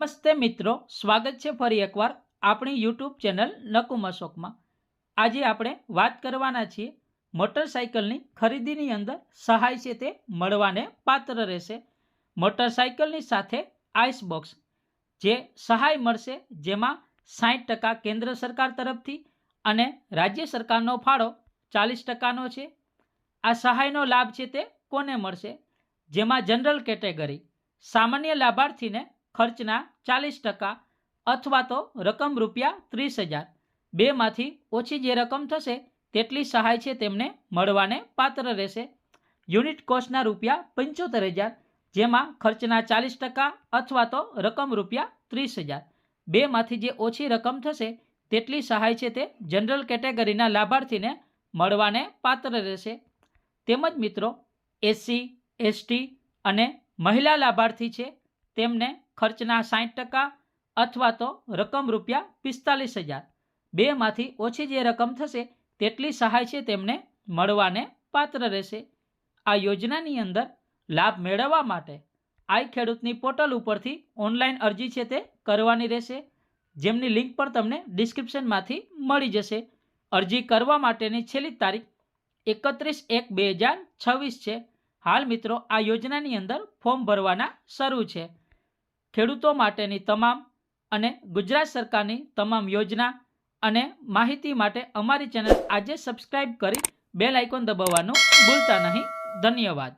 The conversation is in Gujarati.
નમસ્તે મિત્રો, સ્વાગત છે ફરી એકવાર આપણી યુટ્યુબ ચેનલ નકુમ અશોકમાં. આજે આપણે વાત કરવાના છીએ મોટરસાઇકલની ખરીદીની અંદર સહાય છે તે મળવાને પાત્ર રહેશે. મોટરસાઇકલની સાથે આઈસ બોક્સ, જે સહાય મળશે જેમાં સાઠ ટકા કેન્દ્ર સરકાર તરફથી અને રાજ્ય સરકારનો ફાળો ચાલીસ ટકાનો છે. આ સહાયનો લાભ છે તે કોને મળશે? જેમાં જનરલ કેટેગરી, સામાન્ય લાભાર્થીને ખર્ચના ચાલીસ ટકા અથવા તો રકમ રૂપિયા ત્રીસ હજાર. બેમાંથી ઓછી જે રકમ થશે તેટલી સહાય છે તેમને મળવાને પાત્ર રહેશે. યુનિટ કોસ્ટના રૂપિયા પંચોતેર હજાર, જેમાં ખર્ચના ચાલીસ ટકા અથવા તો રકમ રૂપિયા ત્રીસ હજાર. બેમાંથી જે ઓછી રકમ થશે તેટલી સહાય છે તે જનરલ કેટેગરીના લાભાર્થીને મળવાને પાત્ર રહેશે. તેમજ મિત્રો, એસસી, એસટી અને મહિલા લાભાર્થી છે તેમને ખર્ચના સાઠ ટકા અથવા તો રકમ રૂપિયા પિસ્તાલીસ હજાર. બેમાંથી ઓછી જે રકમ થશે, તેટલી સહાય છે તેમને મળવાને પાત્ર રહેશે. આ યોજનાની અંદર લાભ મેળવવા માટે આઈ ખેડૂતની પોર્ટલ ઉપરથી ઓનલાઈન અરજી છે તે કરવાની રહેશે. જેમની લિંક પણ તમને ડિસ્ક્રિપ્શનમાંથી મળી જશે. અરજી કરવા માટેની છેલ્લી તારીખ એકત્રીસ એક બે હજાર છવ્વીસ છે. હાલ મિત્રો આ યોજનાની અંદર ફોર્મ ભરવાના શરૂ છે. ખેડૂતો માટેની તમામ અને ગુજરાત સરકારની તમામ યોજના અને માહિતી માટે અમારી ચેનલ આજે સબસ્ક્રાઇબ કરી બેલ આઇકોન દબાવવાનું ભૂલતા નહીં. ધન્યવાદ.